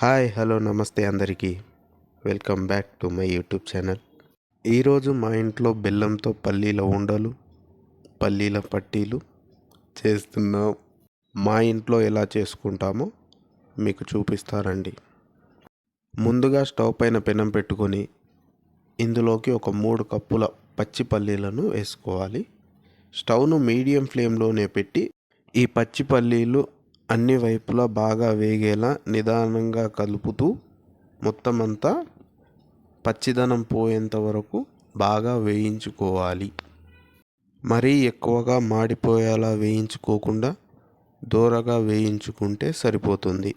Hi hello నమస్తే అందరికీ. Welcome back to my YouTube channel. ఈరోజు మా ఇంట్లో బెల్లంతో పల్లీల ఉండలు పల్లీల పట్టీలు చేస్తున్నాం మా ఇంట్లో ఎలా చేసుకుంటామో మీకు చూపిస్తారండి ముందుగా స్టవ్ పైన పెనం పెట్టుకొని ఇందులోకి ఒక మూడు కప్పుల పచ్చి పల్లీలను వేసుకోవాలి. స్టవ్ను మీడియం ఫ్లేమ్లోనే పెట్టి ఈ పచ్చి పల్లీలు అన్ని వైపులా బాగా వేగేలా నిదానంగా కలుపుతూ మొత్తం అంతా పచ్చిదనం పోయేంత వరకు బాగా వేయించుకోవాలి. మరీ ఎక్కువగా మాడిపోయేలా వేయించుకోకుండా దూరగా వేయించుకుంటే సరిపోతుంది.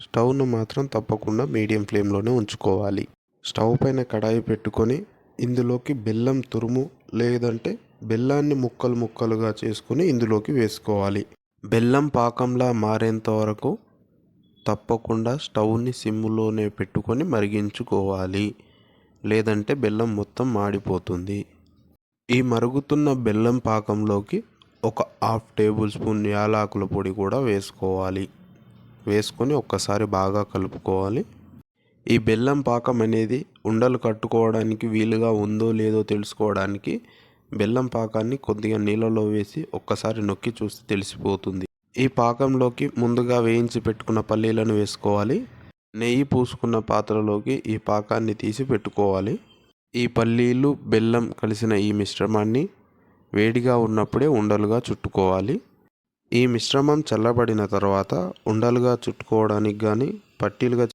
స్టవ్ను మాత్రం తప్పకుండా మీడియం ఫ్లేమ్లోనే ఉంచుకోవాలి. స్టవ్ పైన కడాయి పెట్టుకొని ఇందులోకి బెల్లం తురుము లేదంటే బెల్లాన్ని ముక్కలు ముక్కలుగా చేసుకొని ఇందులోకి వేసుకోవాలి. బెల్లం పాకంలా మారేంత వరకు తప్పకుండా స్టవ్ని సిమ్లోనే పెట్టుకొని మరిగించుకోవాలి. లేదంటే బెల్లం మొత్తం మాడిపోతుంది. ఈ మరుగుతున్న బెల్లం పాకంలోకి ఒక హాఫ్ టేబుల్ స్పూన్ యాలకుల పొడి కూడా వేసుకోవాలి. వేసుకొని ఒక్కసారి బాగా కలుపుకోవాలి. ఈ బెల్లం పాకం అనేది ఉండలు కట్టుకోవడానికి వీలుగా ఉందో లేదో తెలుసుకోవడానికి బెల్లం పాకాన్ని కొద్దిగా నీళ్ళలో వేసి ఒక్కసారి నొక్కి చూస్తే తెలిసిపోతుంది. ఈ పాకంలోకి ముందుగా వేయించి పెట్టుకున్న పల్లీలను వేసుకోవాలి. నెయ్యి పూసుకున్న పాత్రలోకి ఈ పాకాన్ని తీసి పెట్టుకోవాలి. ఈ పల్లీలు బెల్లం కలిసిన ఈ మిశ్రమాన్ని వేడిగా ఉన్నప్పుడే ఉండలుగా చుట్టుకోవాలి. ఈ మిశ్రమం చల్లబడిన తర్వాత ఉండలుగా చుట్టుకోవడానికి కానీ పట్టీలుగా